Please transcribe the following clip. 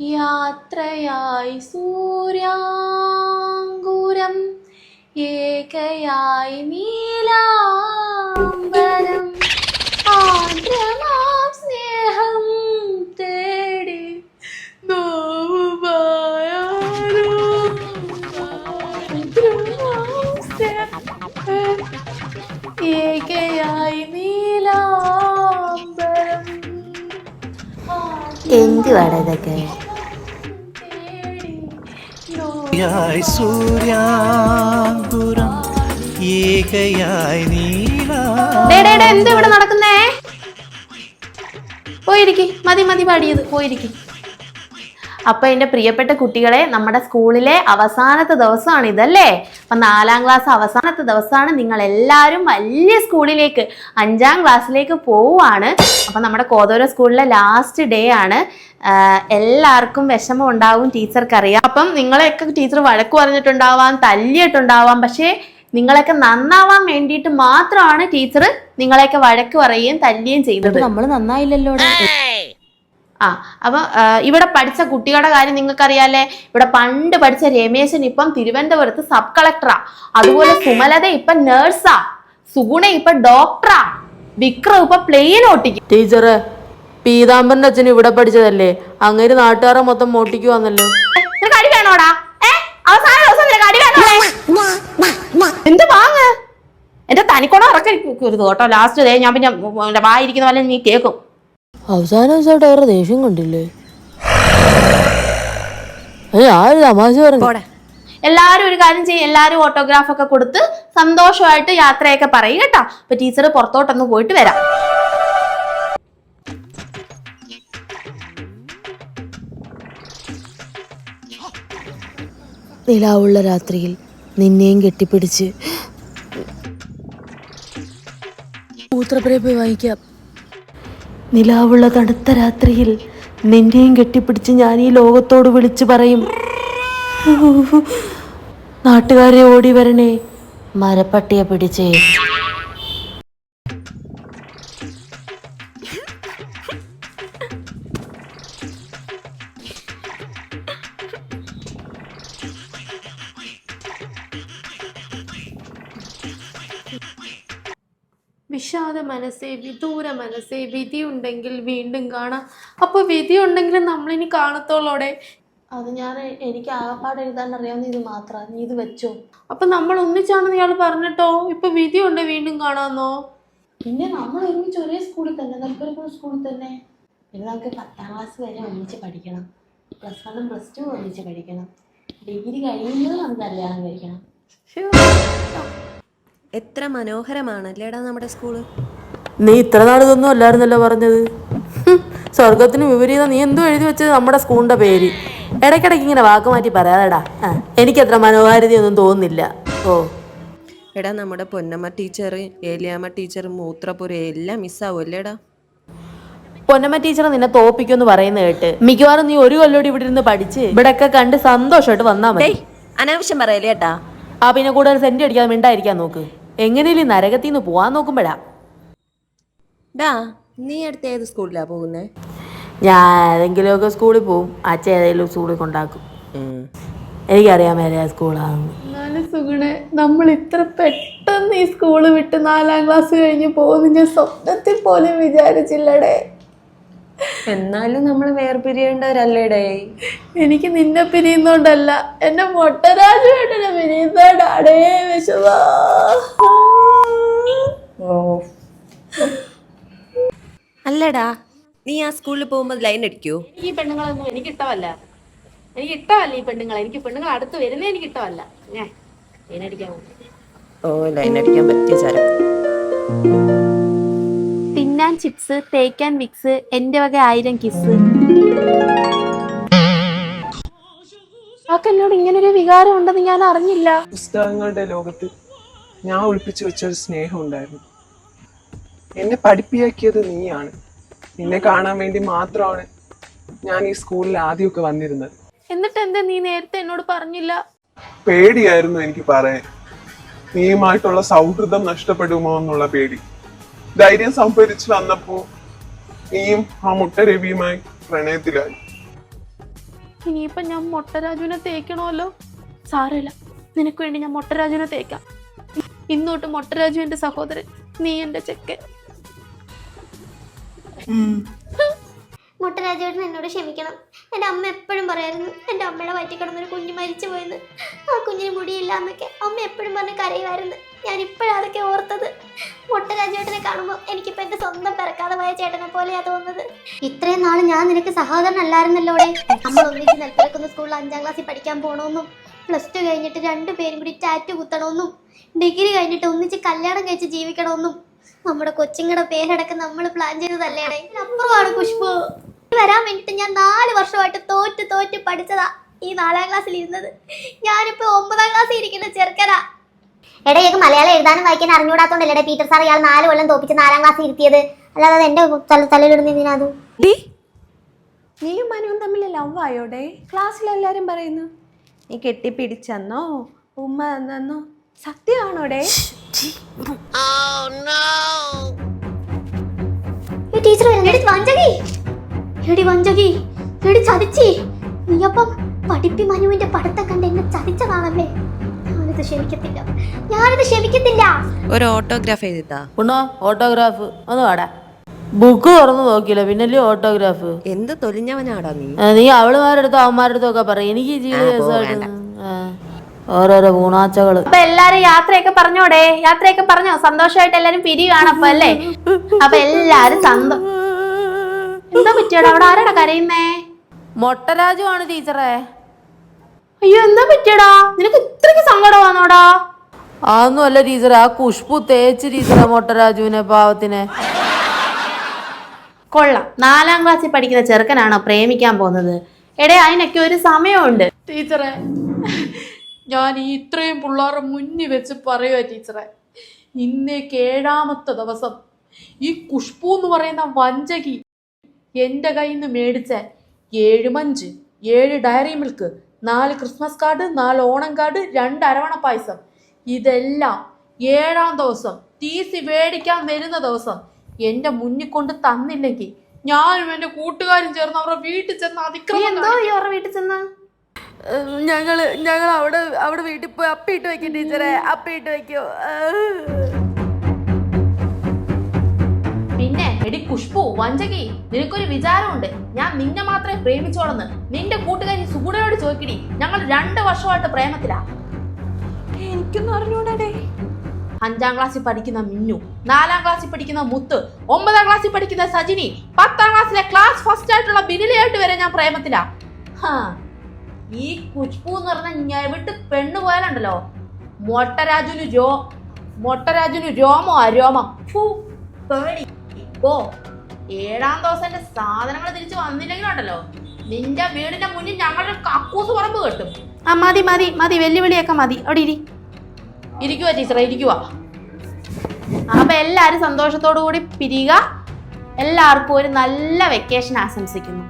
യാത്രയായി സൂര്യാങ്കുരം ഏകയായി നീലാംബരം. ആദ്രമാം സ്നേഹം തേടി ഏകയായി നീലാംബരം. എന്തുവാടാ ഇതൊക്കെ യായി സൂര്യാങ്കുരം ഏകയായി നീലാ എന്ത് നടക്കുന്നേ? പോയിരിക്കും മതി മതി പാടിയത് പോയിരിക്കി. അപ്പൊ എന്റെ പ്രിയപ്പെട്ട കുട്ടികളെ നമ്മുടെ സ്കൂളിലെ അവസാനത്തെ ദിവസമാണ് ഇതല്ലേ? അപ്പൊ നാലാം ക്ലാസ് അവസാനത്തെ ദിവസമാണ്. നിങ്ങൾ എല്ലാവരും വലിയ സ്കൂളിലേക്ക് അഞ്ചാം ക്ലാസ്സിലേക്ക് പോവുകയാണ് അപ്പൊ നമ്മുടെ കോതോര സ്കൂളിലെ ലാസ്റ്റ് ഡേ ആണ്. എല്ലാവർക്കും വിഷമം ഉണ്ടാവും ടീച്ചർക്ക് അറിയാം അപ്പം നിങ്ങളെയൊക്കെ ടീച്ചർ വഴക്ക് പറഞ്ഞിട്ടുണ്ടാവാം തല്ലിയിട്ടുണ്ടാവാം. പക്ഷേ നിങ്ങളൊക്കെ നന്നാവാൻ വേണ്ടിയിട്ട് മാത്രമാണ് ടീച്ചർ നിങ്ങളെയൊക്കെ വഴക്ക് പറയുകയും തല്ലുകയും ചെയ്തത്. നമ്മൾ നന്നായില്ലല്ലോ ആ അപ്പൊ ഇവിടെ പഠിച്ച കുട്ടികളുടെ കാര്യം നിങ്ങൾക്കറിയാലേ ഇവിടെ പണ്ട് പഠിച്ച രമേശൻ ഇപ്പം തിരുവനന്തപുരത്ത് സബ് കളക്ടറാ അതുപോലെ സുമലത ഇപ്പൊ നേഴ്സാ സുഗുണ ഇപ്പൊ ഡോക്ടറാ വിക്രം ഇപ്പൊ പ്ലെയിൻ ഓട്ടിക്കും. ടീച്ചറ് പീതാംബരന്റെ അച്ഛൻ ഇവിടെ പഠിച്ചതല്ലേ? അങ്ങനെ നാട്ടുകാരെ മൊത്തം മോട്ടിക്ക് വന്നല്ലോ നിനക്ക് അടി വേണോടാ? അവസാന ദിവസം കടി വേണോടേ? എന്ത് വാങ്ങ് എന്റെ തനിക്കോണം ഒരു കേട്ടോ. ലാസ്റ്റ് ഞാൻ പിന്നെ വായിരിക്കുന്ന പോലെ നീ കേൾക്കും അവസാന ദിവസമായിട്ട് അവരുടെ ദേഷ്യം കണ്ടില്ലേ? ആ ഒരു തമാശ പറഞ്ഞു? എല്ലാവരും ഒരു കാര്യം ചെയ്യും എല്ലാവരും ഓട്ടോഗ്രാഫ് ഒക്കെ കൊടുത്ത് സന്തോഷമായിട്ട് യാത്രയൊക്കെ പറയും കേട്ടോ. അപ്പൊ ടീച്ചർ പുറത്തോട്ടൊന്ന് പോയിട്ട് വരാം. നിലാവുള്ള രാത്രിയിൽ നിന്നെയും കെട്ടിപ്പിടിച്ച്. മൂത്രപ്പുരയിൽ പോയി വാങ്ങിക്കാം. നിലാവുള്ള തണുത്ത രാത്രിയിൽ നിന്നെയും കെട്ടിപ്പിടിച്ച് ഞാൻ ഈ ലോകത്തോട് വിളിച്ചു പറയും. നാട്ടുകാരെ ഓടി വരണേ. മരപ്പട്ടിയെ പിടിച്ചേ. വിഷാദ മനസ്സേ വിദൂര മനസ്സേ വിധി ഉണ്ടെങ്കിൽ വീണ്ടും കാണാം. അപ്പോൾ വിധി ഉണ്ടെങ്കിൽ നമ്മളിനി കാണത്തോളോടെ? അത് ഞാൻ എനിക്ക് ആകപ്പാട് എഴുതാൻ അറിയാവുന്ന ഇത് മാത്രമാണ് നീ ഇത് വെച്ചോ. അപ്പൊ നമ്മൾ ഒന്നിച്ചാണെന്ന് ഇയാൾ പറഞ്ഞിട്ടോ? ഇപ്പൊ വിധി ഉണ്ട് വീണ്ടും കാണാന്നോ? പിന്നെ നമ്മൾ ഒരുമിച്ച് ഒരേ സ്കൂളിൽ തന്നെ നമുക്കൊരു സ്കൂളിൽ തന്നെ. പിന്നെ നമുക്ക് പത്താം ക്ലാസ് വരെ ഒന്നിച്ച് പഠിക്കണം. പ്ലസ് വണ്ണും പ്ലസ് ടു ഒന്നിച്ച് പഠിക്കണം. ഡിഗ്രി കഴിയുമ്പോൾ നമുക്ക് കല്യാണം കഴിക്കണം. എത്ര മനോഹരമാണല്ലേടാ നമ്മുടെ സ്കൂൾ? നീ ഇത്ര നാൾ ഇതൊന്നും അല്ലായിരുന്നല്ലോ പറഞ്ഞത്. സ്വർഗത്തിന് വിപരീതം നീ എന്തോ എഴുതി വെച്ചത് നമ്മുടെ സ്കൂളിന്റെ പേര്. ഇടയ്ക്കിടയ്ക്ക് ഇങ്ങനെ വാക്ക് മാറ്റി പറയാതെടാ. എനിക്ക് അത്ര മനോഹാരിതയൊന്നും തോന്നുന്നില്ല. ഓ. എടാ നമ്മുടെ പൊന്നമ്മ ടീച്ചർ ഏലിയാമ്മ ടീച്ചർ മൂത്രപ്പുര എല്ലാം മിസ്സാവുമല്ലേടാ പൊന്നമ്മ ടീച്ചർ നിന്നെ തോപ്പിക്കുമെന്ന് പറയുന്ന കേട്ട് മിക്കവാറും നീ ഒരു കൊല്ലോടി ഇവിടെ ഇരുന്ന് പഠിച്ച് ഇവിടെയൊക്കെ കണ്ട് സന്തോഷമായിട്ട് വന്നാ മതി. അനാവശ്യം പറയല്ലേ ഏട്ടാ? ആ പിന്നെ കൂടുതൽ സെന്റ് അടിക്കാതെ മിണ്ടായിരിക്കാൻ നോക്ക്. എങ്ങനെയും നരകത്തിൽ നിന്ന് പോവാൻ നോക്കുമ്പോഴാ? ഡാ നീ അടുത്ത് ഏത് സ്കൂളിലാ പോകുന്നത് ഞാൻ ഏതെങ്കിലുമൊക്കെ സ്കൂളിൽ പോവും. അച്ഛൻ ഏതെങ്കിലും സ്കൂളിൽ കൊണ്ടാക്കും. എനിക്കറിയാൻ മേലെ സ്കൂളാണെന്ന് സുഗുണെ നമ്മൾ ഇത്ര പെട്ടെന്ന് ഈ സ്കൂൾ വിട്ട് നാലാം ക്ലാസ് കഴിഞ്ഞ് പോകുന്ന ഞാൻ സ്വപ്നത്തിൽ പോലും വിചാരിച്ചില്ലടേ. എന്നാലും നമ്മൾ വേർപിരിയേണ്ടവരല്ലേടേ എനിക്ക് നിന്നെ പിരിയുന്നോണ്ടല്ല എന്നെ മൊട്ടരാജുവേട്ടനെ പിരിയുന്നോണ്ടാടേ വിശുവാ അല്ലടാ നീ ആ സ്കൂളിൽ പോകുമ്പോൾ ലൈൻ അടിക്കോ? എനിക്ക് ഈ പെണ്ണുങ്ങളൊന്നും എനിക്ക് ഇഷ്ടമല്ല. എനിക്ക് ഇഷ്ടമല്ല ഈ പെണ്ണുങ്ങളെ. എനിക്ക് പെണ്ണുങ്ങൾ അടുത്ത് വരുന്നേ എനിക്ക് ഇഷ്ടമല്ല. ഞാൻ ലൈൻ അടിക്കാൻ ഓ ലൈൻ അടിക്കാൻ പറ്റിയ ചരക്ക് തിന്നാൻ ചിപ്സ് തേക്കാൻ വിക്സ് എന്റെ വക ആയിരം കിസ് എന്നോട് ഇങ്ങനൊരു വികാരം ഉണ്ടെന്ന് ഞാൻ അറിഞ്ഞില്ല. പുസ്തകങ്ങളുടെ ലോകത്ത് ഞാൻ ഒളിപ്പിച്ചു വെച്ച ഒരു സ്നേഹം ഉണ്ടായിരുന്നു. എന്നെ പഠിപ്പിയാക്കിയത് നീയാണ്. നിന്നെ കാണാൻ വേണ്ടി മാത്രമാണ് ഞാൻ ഈ സ്കൂളിൽ ആദ്യമൊക്കെ വന്നിരുന്നത്. എന്നിട്ട് എന്താ നീ നേരത്തെ എന്നോട് പറഞ്ഞില്ല? പേടിയായിരുന്നു എനിക്ക് പറയാൻ. നീയുമായിട്ടുള്ള സൗഹൃദം നഷ്ടപ്പെടുമോ എന്നുള്ള പേടി. ധൈര്യം സംഭരിച്ചു വന്നപ്പോ നീയും ആ മുട്ട രവിയുമായി പ്രണയത്തിലായി. ഇനിയിപ്പൊ ഞാൻ മൊട്ടരാജുവിനെ തേക്കണമല്ലോ? സാരമില്ല. നിനക്ക് വേണ്ടി ഞാൻ മൊട്ടരാജുവിനെ തേക്കാം. ഇന്നോട്ട് മൊട്ടരാജു എന്റെ സഹോദരൻ നീ എന്റെ ചെക്കൻ. മുട്ടരാജേട്ടൻ എന്നോട് ക്ഷമിക്കണം. എന്റെ അമ്മ എപ്പോഴും പറയായിരുന്നു എന്റെ അമ്മയുടെ വയറ്റിൽ കിടന്നൊരു കുഞ്ഞ് മരിച്ചു പോയെന്ന്. ആ കുഞ്ഞിന് മുടിയില്ല എന്നൊക്കെ അമ്മ എപ്പോഴും പറഞ്ഞ് കരയുമായിരുന്നു. ഞാൻ ഇപ്പോഴാണ് അതൊക്കെ ഓർത്തത്. മുട്ടരാജേട്ടനെ കാണുമ്പോൾ എനിക്കിപ്പോ എന്റെ സ്വന്തം പിറക്കാതെ പോയ ചേട്ടനെ പോലെയാ തോന്നുന്നത്. ഇത്രയും നാൾ ഞാൻ നിനക്ക് സഹോദരനല്ലായിരുന്നല്ലോടെ നമ്മൾ ഒന്നിച്ച് നെൽപ്പിറക്കുന്ന സ്കൂളിൽ അഞ്ചാം ക്ലാസ്സിൽ പഠിക്കാൻ പോകണമെന്നും പ്ലസ് ടു കഴിഞ്ഞിട്ട് രണ്ടു പേരും കൂടി ടാറ്റു കുത്തണമെന്നും ഡിഗ്രി കഴിഞ്ഞിട്ട് ഒന്നിച്ച് കല്യാണം കഴിച്ച് ജീവിക്കണമെന്നും നമ്മുടെ കൊച്ചിങ്ങടെ പേരടക്കം നമ്മൾ പ്ലാൻ ചെയ്തതല്ലേ അപ്പുറമാണ് പുഷ്പു. വരാൻ വേണ്ടിട്ട് ഞാൻ നാല് വർഷമായിട്ട് തോറ്റ് തോറ്റ് പഠിച്ചതാ ഈ നാലാം ക്ലാസ്സിൽ ഇരുന്നത്. ഞാനിപ്പോ ഒമ്പതാം ക്ലാസ്സിൽ ഇരിക്കുന്ന ചെറുക്കനാ. എടാ ഇയാൾക്ക് മലയാളം എഴുതാനും വായിക്കാൻ അറിഞ്ഞുകൂടാത്തോണ്ടല്ലേ പീറ്റർ സാർ ഇയാൾ നാല് കൊല്ലം തോപ്പിച്ച് നാലാം ക്ലാസ് ഇരുത്തിയത്. അല്ലാതെ അത് എന്റെ തല- തലയിലിടുന്ന ഇതിനത് ഡി? നീയും മനുവും തമ്മിൽ ലവ് ആയോടെ ക്ലാസ്സിലെല്ലാരും പറയുന്നു നീ കെട്ടിപ്പിടിച്ചെന്നോ? ഉമ്മ എന്നോ സത്യമാണോടെ ടീച്ചർ വഞ്ചകി. എടി വഞ്ചകി. എടി ചതിച്ചി. നീയപ്പം പഠിപ്പി മനുവിന്റെ പടത്തെ കണ്ട് എന്നെ ചതിച്ചതാണല്ലേ? ഞാനിത് ക്ഷമിക്കത്തില്ല. ഞാനിത് ക്ഷമിക്കത്തില്ല. ഒരു ഓട്ടോഗ്രാഫ് എഴുതാ ഉണ്ണോ? ഓട്ടോഗ്രാഫ് ഒന്ന് വാടാ ബുക്ക് തുറന്നു നോക്കിയില്ല? പിന്നല്ലേ ഓട്ടോഗ്രാഫ് എന്ത് തൊലിഞ്ഞവനാടാ നീ? ആ, നീ അവളുമാരുടെ അടുത്തോ അവന്മാരുടെ അടുത്തോ ഒക്കെ പറയും. എനിക്ക് ഈ ജീവിത ആ, ഓരോരോ ഗുണാച്ചകൾ അപ്പൊ എല്ലാരും യാത്രയൊക്കെ പറഞ്ഞോടെ? യാത്രയൊക്കെ പറഞ്ഞോ? സന്തോഷമായിട്ട് എല്ലാരും പിരിയുവാണ് അപ്പൊ അല്ലേ? അപ്പൊ എല്ലാരും സന്തോ എന്താ പറ്റിയടാ? അവിടെ ആരാടാ കരയുന്നേ? മൊട്ടരാജു ആണ് ടീച്ചറെ. അയ്യോ എന്താ പറ്റിയടാ? നിനക്ക് ഇത്രയ്ക്ക് സങ്കടമാണോടാ അല്ല ടീച്ചറെ ആ കുഷ്പു തേച്ച് ടീച്ചറെ മൊട്ടരാജുവിനെ പാവത്തിനെ. കൊള്ളാം. നാലാം ക്ലാസ്സിൽ പഠിക്കുന്ന ചെറുക്കനാണോ പ്രേമിക്കാൻ പോകുന്നത്? എടേ അതിനൊക്കെ ഒരു സമയമുണ്ട്. ടീച്ചറെ ഞാൻ ഈ ഇത്രയും പിള്ളേരെ മുന്നിൽ വെച്ച് പറയുക ടീച്ചറെ. ഇന്നേക്ക് ഏഴാമത്തെ ദിവസം. ഈ കുഷ്പു എന്ന് പറയുന്ന വഞ്ചകി എന്റെ കയ്യിൽ നിന്ന് മേടിച്ച ഏഴ് മഞ്ച് ഏഴ് ഡയറി മിൽക്ക് നാല് ക്രിസ്മസ് കാർഡ് നാല് ഓണം കാർഡ് രണ്ട് അരവണ പായസം. ഇതെല്ലാം ഏഴാം ദിവസം ടീസി മേടിക്കാൻ വരുന്ന ദിവസം എന്റെ മുന്നിൽ കൊണ്ട് തന്നില്ലെങ്കിൽ ഞാനും എന്റെ കൂട്ടുകാരും ചേർന്ന് അവരുടെ വീട്ടിൽ ചെന്ന് അതിക്രമം എന്തോ ഈ അവരുടെ വീട്ടിൽ ചെന്ന്? ഞങ്ങൾ ഞങ്ങൾ അവിടെ അവിടെ വീട്ടിൽ പോയി അപ്പിട്ട് വെക്കും ടീച്ചറെ അപ്പിട്ട് വെക്കോ. എടി കുഷ്പു വഞ്ചകി നിനക്കൊരു വിചാരമുണ്ട്. ഞാൻ നിന്നെ മാത്രമേ പ്രേമിച്ചോളന്ന്. നിന്റെ കൂട്ടുകാരി സുഗുണയോട് ചോദിക്കടി. ഞങ്ങൾ രണ്ട് വർഷമായിട്ട് പ്രേമത്തിലാ. എനിക്കൊന്നും അറിഞ്ഞൂടേ അഞ്ചാം ക്ലാസ്സിൽ പഠിക്കുന്ന മിന്നു നാലാം ക്ലാസ്സിൽ പഠിക്കുന്ന മുത്ത് ഒമ്പതാം ക്ലാസ്സിൽ പഠിക്കുന്ന സജിനി പത്താം ക്ലാസ്സിലെ ക്ലാസ് ഫസ്റ്റ് ആയിട്ടുള്ള ബിനിലയായിട്ട് വരെ ഞാൻ പ്രേമത്തിലാ. ഈ കുഷ്പു എന്ന് പറഞ്ഞ ഞെവിട്ട് പെണ്ണു പോയാലുണ്ടല്ലോ. മൊട്ടരാജുനു രോ മൊട്ടരാജുനു രോമോ. അരോമം ഫു, പേടി. ഓ ഏഴാം ദിവസം എന്റെ സാധനങ്ങൾ തിരിച്ചു വന്നില്ലെങ്കിലുണ്ടല്ലോ. നിന്റെ വീടിന്റെ മുന്നിൽ ഞങ്ങളുടെ കക്കൂസ് പറമ്പ് കെട്ടും. ആ മതി മതി മതി. വെല്ലുവിളിയൊക്കെ മതി. അവിടെ ഇരി. ഇരിക്കുവാ ടീച്ചറെ ഇരിക്കുക അപ്പൊ എല്ലാരും സന്തോഷത്തോടു കൂടി പിരിയുക. എല്ലാവർക്കും ഒരു നല്ല വെക്കേഷൻ ആശംസിക്കുന്നു.